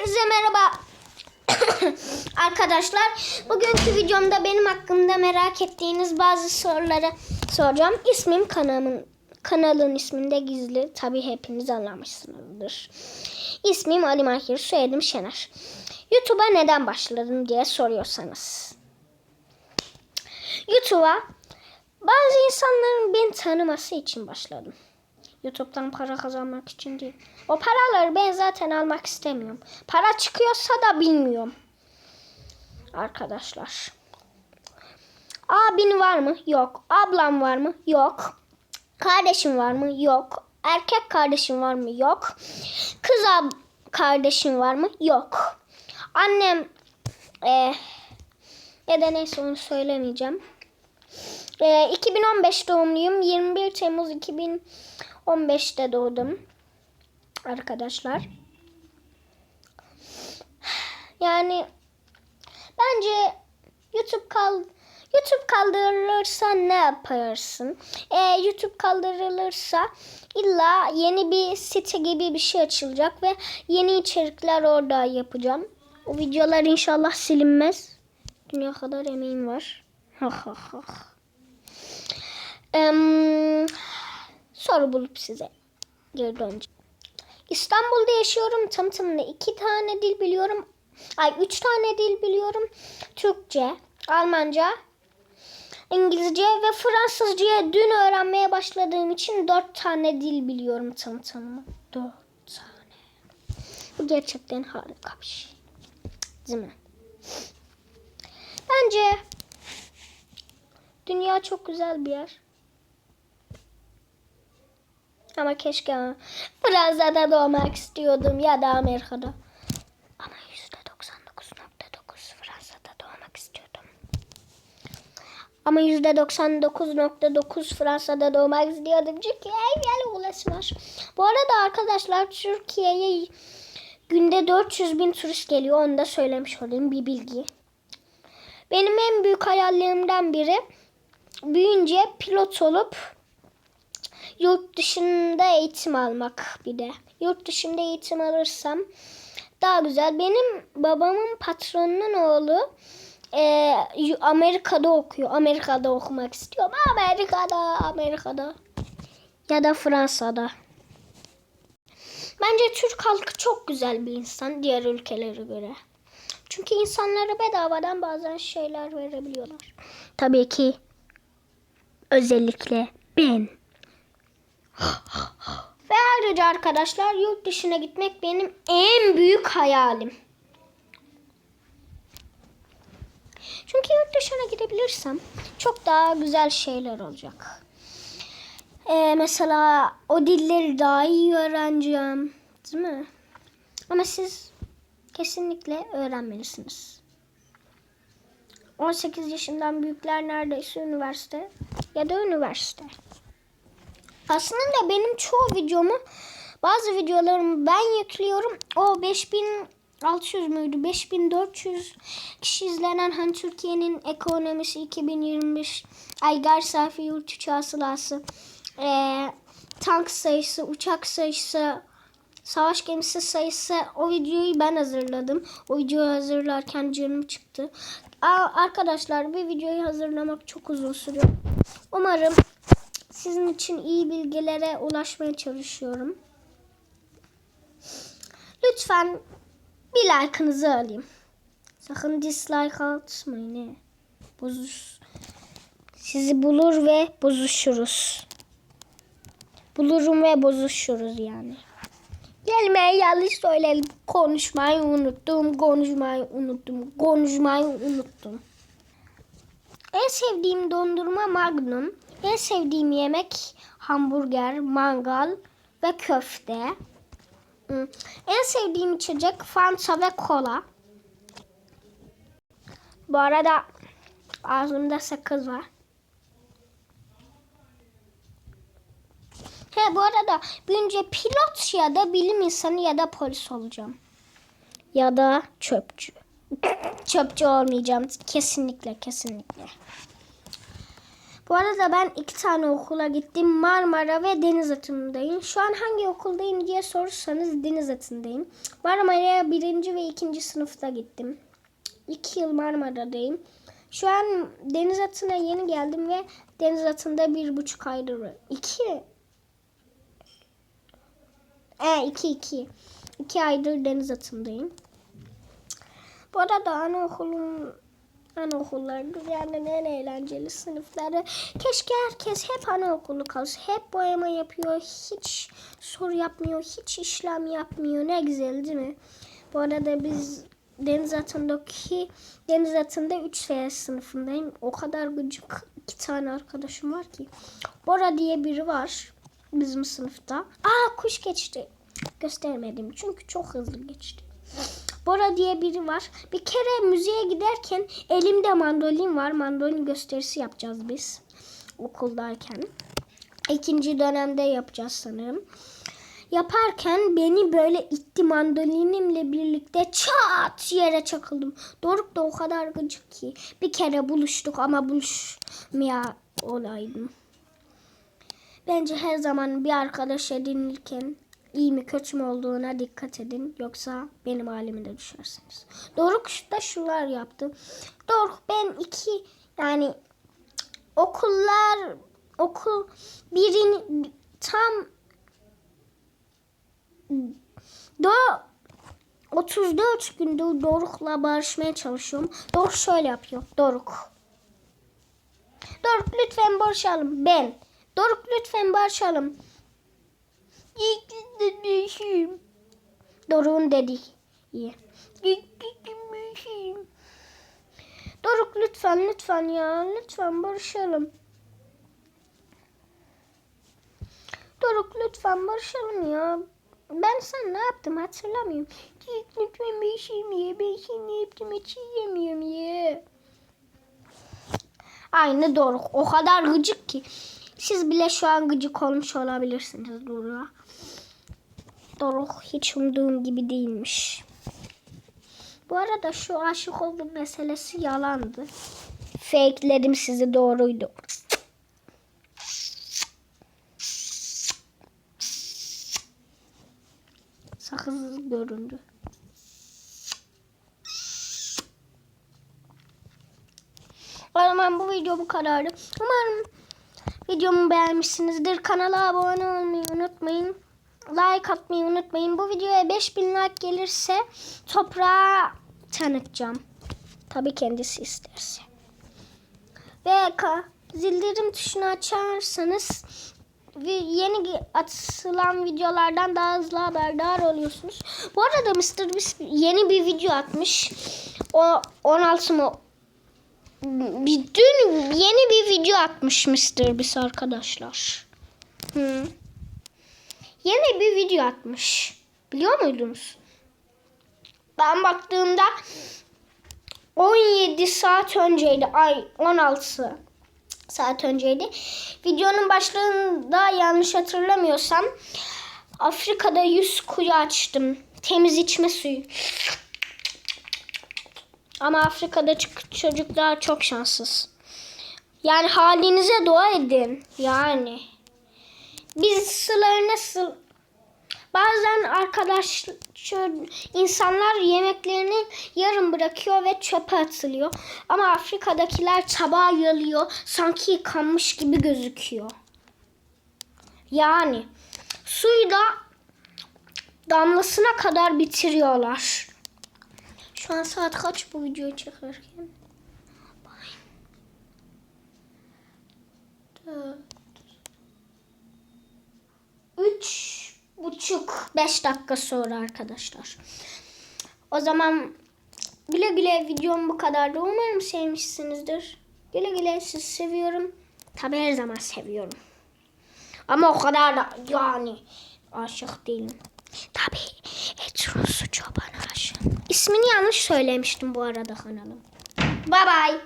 Hepinize merhaba. Arkadaşlar bugünkü videomda benim hakkımda merak ettiğiniz bazı soruları soracağım. İsmim kanalımın kanalın isminde gizli. Tabii hepiniz anlamışsınızdır. İsmim Ali Mahir, soyadım Şener. YouTube'a neden başladım diye soruyorsanız. YouTube'a bazı insanların beni tanıması için başladım. YouTube'dan para kazanmak için değil. O paraları ben zaten almak istemiyorum. Para çıkıyorsa da bilmiyorum. Arkadaşlar. Abin var mı? Yok. Ablam var mı? Yok. Kardeşim var mı? Yok. Erkek kardeşim var mı? Yok. Kız ab kardeşim var mı? Yok. Annem eh, ya da neyse onu söylemeyeceğim. Eh, 2015 doğumluyum. 21 Temmuz 2015'te doğdum. Arkadaşlar. Yani bence YouTube kal YouTube kaldırılırsa ne yaparsın? Ee, YouTube kaldırılırsa illa yeni bir site gibi bir şey açılacak ve yeni içerikler orada yapacağım. O videolar inşallah silinmez. Dünya kadar emeğim var. Em, soru bulup size geri döneceğim. İstanbul'da yaşıyorum. Tam tamına iki tane dil biliyorum. Ay üç tane dil biliyorum. Türkçe, Almanca, İngilizce ve Fransızcayı dün öğrenmeye başladığım için dört tane dil biliyorum tam tamına. Dört tane. Bu gerçekten harika bir şey. Değil mi? Bence dünya çok güzel bir yer. Ama keşke Fransa'da doğmak istiyordum ya da Amerika'da. Ama %99.9 Fransa'da doğmak istiyordum. Ama %99.9 Fransa'da doğmak istiyordum. Çünkü her yer ulaşım var. Bu arada arkadaşlar Türkiye'ye günde 400 bin turist geliyor. Onu da söylemiş olayım bir bilgi. Benim en büyük hayallerimden biri büyünce pilot olup yurt dışında eğitim almak bir de. Yurt dışında eğitim alırsam daha güzel. Benim babamın patronunun oğlu e, Amerika'da okuyor. Amerika'da okumak istiyorum. Amerika'da, Amerika'da. Ya da Fransa'da. Bence Türk halkı çok güzel bir insan diğer ülkelere göre. Çünkü insanlara bedavadan bazen şeyler verebiliyorlar. Tabii ki özellikle ben. Ve ayrıca arkadaşlar yurt dışına gitmek benim en büyük hayalim. Çünkü yurt dışına gidebilirsem çok daha güzel şeyler olacak. Ee, mesela o dilleri daha iyi öğreneceğim. Değil mi? Ama siz kesinlikle öğrenmelisiniz. 18 yaşından büyükler neredeyse üniversite ya da üniversite. Aslında benim çoğu videomu bazı videolarımı ben yüklüyorum. O 5600 müydü? 5400 kişi izlenen hani Türkiye'nin ekonomisi 2025 ay gayri safi yurt içi hasılası ee, tank sayısı, uçak sayısı, savaş gemisi sayısı o videoyu ben hazırladım. O videoyu hazırlarken canım çıktı. Aa, arkadaşlar bir videoyu hazırlamak çok uzun sürüyor. Umarım sizin için iyi bilgilere ulaşmaya çalışıyorum. Lütfen bir like'ınızı alayım. Sakın dislike atmayın. He. Bozuş. Sizi bulur ve bozuşuruz. Bulurum ve bozuşuruz yani. Gelmeye yanlış söyledim. Konuşmayı unuttum. Konuşmayı unuttum. Konuşmayı unuttum. En sevdiğim dondurma Magnum. En sevdiğim yemek hamburger, mangal ve köfte. En sevdiğim içecek Fanta ve kola. Bu arada ağzımda sakız var. He bu arada büyünce pilot ya da bilim insanı ya da polis olacağım. Ya da çöpçü. çöpçü olmayacağım. Kesinlikle kesinlikle. Bu arada ben iki tane okula gittim. Marmara ve deniz atındayım. Şu an hangi okuldayım diye sorursanız deniz atındayım. Marmara'ya birinci ve ikinci sınıfta gittim. İki yıl Marmara'dayım. Şu an deniz atına yeni geldim ve deniz atında bir buçuk aydır. İki. E iki iki. İki aydır deniz atındayım. Bu arada anaokulum anaokulları dünyanın en eğlenceli sınıfları. Keşke herkes hep anaokulu kalsa. Hep boyama yapıyor. Hiç soru yapmıyor. Hiç işlem yapmıyor. Ne güzel değil mi? Bu arada biz deniz atındaki deniz atında 3 S sınıfındayım. O kadar gıcık iki tane arkadaşım var ki. Bora diye biri var bizim sınıfta. Aa kuş geçti. Göstermedim çünkü çok hızlı geçti. Bora diye biri var. Bir kere müzeye giderken elimde mandolin var. Mandolin gösterisi yapacağız biz okuldayken. İkinci dönemde yapacağız sanırım. Yaparken beni böyle itti mandolinimle birlikte çat yere çakıldım. Doruk da o kadar gıcık ki. Bir kere buluştuk ama buluşmaya olaydım. Bence her zaman bir arkadaş edinirken iyi mi kötü mü olduğuna dikkat edin. Yoksa benim halime de düşersiniz. Doruk da şunlar yaptı. Doruk ben iki yani okullar okul birini tam do 34 gündür Doruk'la barışmaya çalışıyorum. Doruk şöyle yapıyor. Doruk. Doruk lütfen barışalım. Ben. Doruk lütfen barışalım. Doruk'un dediği. Doruk lütfen lütfen ya. Lütfen barışalım. Doruk lütfen barışalım ya. Ben sana ne yaptım hatırlamıyorum. Lütfen bir şey mi ye? Ben seni yaptım hiç yiyemiyorum ye. Aynı Doruk. O kadar gıcık ki. Siz bile şu an gıcık olmuş olabilirsiniz Doruk'a. Doruk hiç umduğum gibi değilmiş. Bu arada şu aşık olduğum meselesi yalandı. Fakeledim sizi doğruydu. Sakız göründü. O zaman bu video bu kadardı. Umarım videomu beğenmişsinizdir. Kanala abone olmayı unutmayın. Like atmayı unutmayın. Bu videoya 5000 like gelirse toprağa tanıtacağım. Tabii kendisi isterse. Ve zildirim tuşunu açarsanız yeni atılan videolardan daha hızlı haberdar oluyorsunuz. Bu arada Mr. Beast yeni bir video atmış. O 16 mı? Bir, dün yeni bir video atmış Mr. Beast arkadaşlar. Hı. Yeni bir video atmış. Biliyor muydunuz? Ben baktığımda 17 saat önceydi. Ay 16 saat önceydi. Videonun başlığında yanlış hatırlamıyorsam Afrika'da 100 kuyu açtım. Temiz içme suyu. Ama Afrika'da çocuklar çok şanssız. Yani halinize dua edin. Yani. Biz suları nasıl Bazen arkadaş insanlar yemeklerini yarım bırakıyor ve çöpe atılıyor. Ama Afrika'dakiler tabağa yalıyor. Sanki yıkanmış gibi gözüküyor. Yani suyu da damlasına kadar bitiriyorlar. Şu an saat kaç bu videoyu çekerken? Üç buçuk beş dakika sonra arkadaşlar. O zaman güle güle videom bu kadardı. Umarım sevmişsinizdir. Güle güle sizi seviyorum. Tabi her zaman seviyorum. Ama o kadar da yani aşık değilim. Tabi Etrus'u çoban aşık. İsmini yanlış söylemiştim bu arada kanalım. Bye bye.